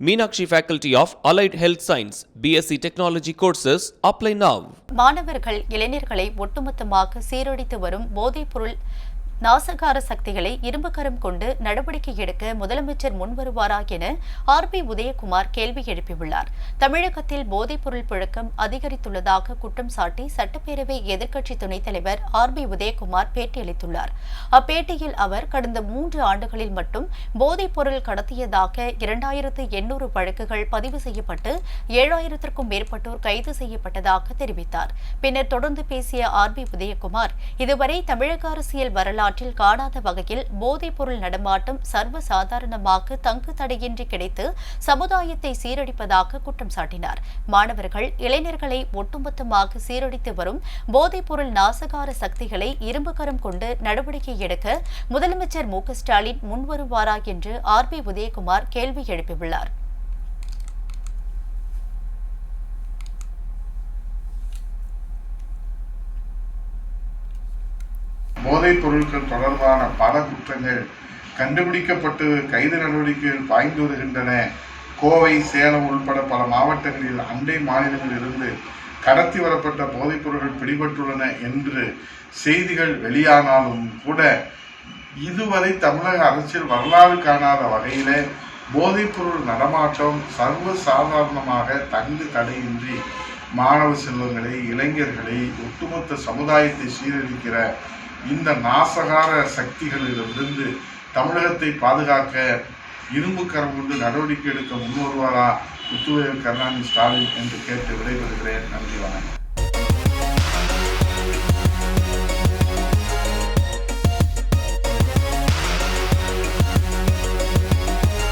Meenakshi faculty of allied health science BSc technology courses apply now மாணவர்கள் இளைஞர்களை ஒட்டுமொத்தமாக சீரடித்து வரும் போதைப்பொருள் நாசகார சக்திகளை இரும்புக்கரம் கொண்டு நடவடிக்கை எடுக்க முதலமைச்சர் முன்வருவாரா என ஆர் பி உதயகுமார் கேள்வி எழுப்பியுள்ளார். தமிழகத்தில் போதைப்பொருள் புழக்கம் அதிகரித்துள்ளதாக குற்றம் சாட்டி சட்டப்பேரவை எதிர்க்கட்சி துணைத் தலைவர் ஆர் பி உதயகுமார் பேட்டியளித்துள்ளார். அப்பேட்டியில் அவர் கடந்த மூன்று ஆண்டுகளில் மட்டும் போதைப்பொருள் கடத்தியதாக இரண்டாயிரத்து எண்ணூறு வழக்குகள் பதிவு செய்யப்பட்டு ஏழாயிரத்திற்கும் மேற்பட்டோர் கைது செய்யப்பட்டதாக தெரிவித்தார். பின்னர் தொடர்ந்து பேசிய ஆர் பி உதயகுமார் இதுவரை தமிழக அரசியல் தமிழ்நாட்டில் காணாத வகையில் போதைப்பொருள் நடமாட்டம் சர்வ சாதாரணமாக தங்கு தடையின்றி கிடைத்து சமுதாயத்தை சீரழிப்பதாக குற்றம் சாட்டினார். மாணவர்கள் இளைஞர்களை ஒட்டுமொத்தமாக சீரழித்து வரும் போதைப்பொருள் நாசகார சக்திகளை இரும்புக்கரம் கொண்டு நடவடிக்கை எடுக்க முதலமைச்சர் மு ஸ்டாலின் முன்வருவாரா என்று ஆர் பி உதயகுமார் கேள்வி எழுப்பியுள்ளார். போதைப் பொருட்கள் தொடர்பான பல குற்றங்கள் கண்டுபிடிக்கப்பட்டு கைது நடவடிக்கைகள் பாய்ந்து வருகின்றன. கோவை சேலம் உள்பட பல மாவட்டங்களில் அண்டை மாநிலங்களிலிருந்து கடத்தி வரப்பட்ட போதைப் பொருட்கள் பிடிபட்டுள்ளன என்று செய்திகள் வெளியானாலும் கூட இதுவரை தமிழக அரசியல் வரலாறு காணாத வகையில போதைப்பொருள் நடமாட்டம் சர்வ சாதாரணமாக தங்கு தடையின்றி மாணவ செல்வங்களை இளைஞர்களை ஒட்டுமொத்த சமுதாயத்தை சீரழிக்கிற இந்த நாசகார சக்திகளிலிருந்து தமிழகத்தை பாதுகாக்க இரும்பு கரம் கொண்டு நடவடிக்கை எடுக்க முன்வருவாரா முத்துவேல் கருணாநிதி ஸ்டாலின் என்று கேட்டு விடைபெறுகிறேன். நன்றி வணக்கம்.